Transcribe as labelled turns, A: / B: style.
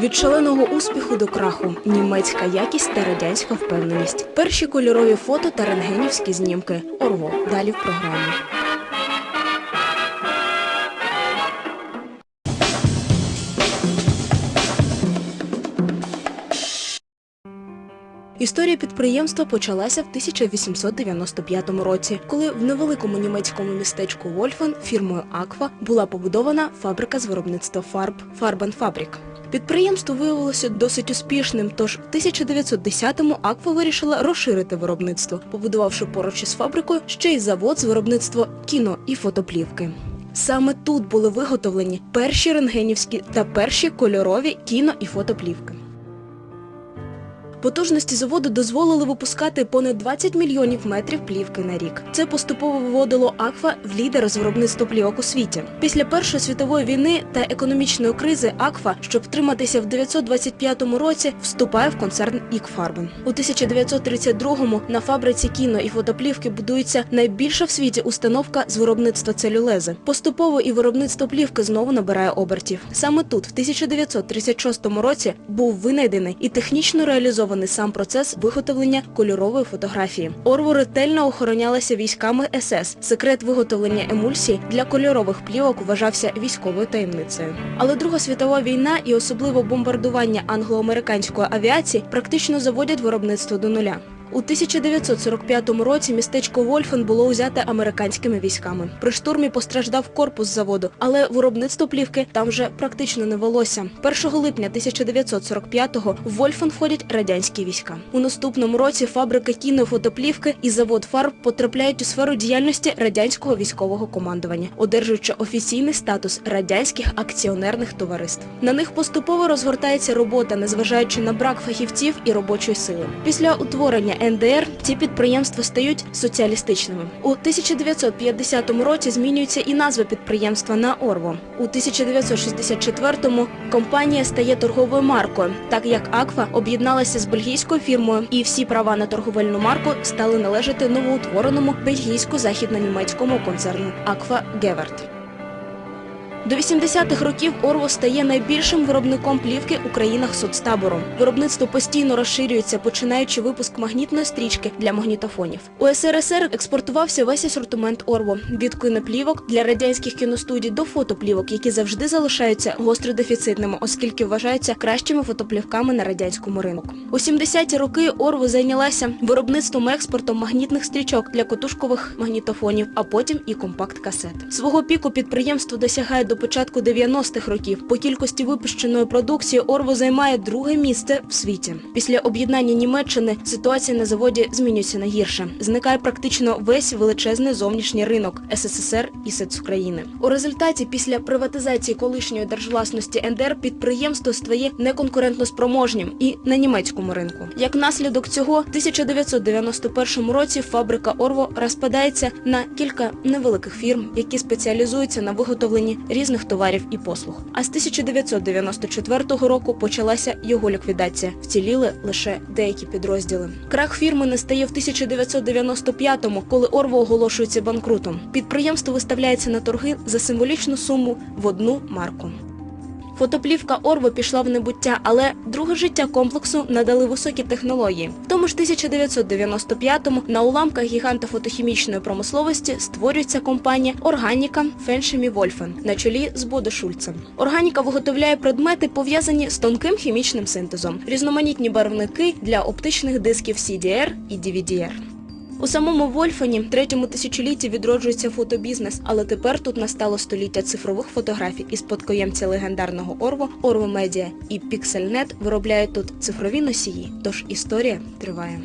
A: Від шаленого успіху до краху, німецька якість та радянська впевненість. Перші кольорові фото та рентгенівські знімки. Орво. Далі в програмі. Історія підприємства почалася в 1895 році, коли в невеликому німецькому містечку Вольфен фірмою Аква була побудована фабрика з виробництва фарб Фарбенфабрік. Підприємство виявилося досить успішним, тож в 1910-му Аква вирішила розширити виробництво, побудувавши поруч із фабрикою ще й завод з виробництва кіно і фотоплівки. Саме тут були виготовлені перші рентгенівські та перші кольорові кіно і фотоплівки. Потужності заводу дозволили випускати понад 20 мільйонів метрів плівки на рік. Це поступово виводило Аква в лідер з виробництва плівок у світі. Після Першої світової війни та економічної кризи Аква, щоб втриматися в 925 році, вступає в концерн Ікфарбен. У 1932-му на фабриці кіно і фотоплівки будується найбільша в світі установка з виробництва целюлези. Поступово і виробництво плівки знову набирає обертів. Саме тут, в 1936 році, був винайдений і технічно реалізований сам процес виготовлення кольорової фотографії. Орву ретельно охоронялася військами СС. Секрет виготовлення емульсій для кольорових плівок вважався військовою таємницею. Але Друга світова війна і особливо бомбардування англо-американської авіації практично заводять виробництво до нуля. У 1945 році містечко Вольфен було узяте американськими військами. При штурмі постраждав корпус заводу, але виробництво плівки там вже практично не велося. 1 липня 1945-го в Вольфен входять радянські війська. У наступному році фабрика кінофотоплівки і завод фарб потрапляють у сферу діяльності радянського військового командування, одержуючи офіційний статус радянських акціонерних товариств. На них поступово розгортається робота, незважаючи на брак фахівців і робочої сили. Після утворення НДР ці підприємства стають соціалістичними. У 1950 році змінюється і назва підприємства на Орво. У 1964-му компанія стає торговою маркою, так як Аква об'єдналася з бельгійською фірмою, і всі права на торговельну марку стали належати новоутвореному бельгійсько-західно-німецькому концерну Аква Геверт. До 80-х років Орво стає найбільшим виробником плівки у країнах соцтабору. Виробництво постійно розширюється, починаючи випуск магнітної стрічки для магнітофонів. У СРСР експортувався весь асортимент Орво від кіноплівок для радянських кіностудій до фотоплівок, які завжди залишаються гостродефіцитними, оскільки вважаються кращими фотоплівками на радянському ринку. У 70-ті роки Орво зайнялася виробництвом експортом магнітних стрічок для котушкових магнітофонів, а потім і компакт-касет. Свого піку підприємство досягає до початку 90-х років. По кількості випущеної продукції Орво займає друге місце в світі. Після об'єднання Німеччини ситуація на заводі змінюється на гірше. Зникає практично весь величезний зовнішній ринок СССР і СЕЦ-України. У результаті після приватизації колишньої держвласності НДР підприємство стає неконкурентно спроможнім і на німецькому ринку. Як наслідок цього, в 1991 році фабрика Орво розпадається на кілька невеликих фірм, які спеціалізуються на виготовленні різних товарів і послуг. А з 1994 року почалася його ліквідація. Вціліли лише деякі підрозділи. Крах фірми настає в 1995-му, коли Орво оголошується банкрутом. Підприємство виставляється на торги за символічну суму в одну марку. Фотоплівка Орво пішла в небуття, але друге життя комплексу надали високі технології. В тому ж 1995-му на уламках гіганта фотохімічної промисловості створюється компанія Органіка Феншемі Вольфен на чолі з Бодо Шульцем. Органіка виготовляє предмети, пов'язані з тонким хімічним синтезом, різноманітні барвники для оптичних дисків CDR і DVDR. У самому Вольфані, третьому тисячолітті, відроджується фотобізнес, але тепер тут настало століття цифрових фотографій і спадкоємці легендарного Орво, Орво Медіа і Піксельнет виробляють тут цифрові носії. Тож історія триває.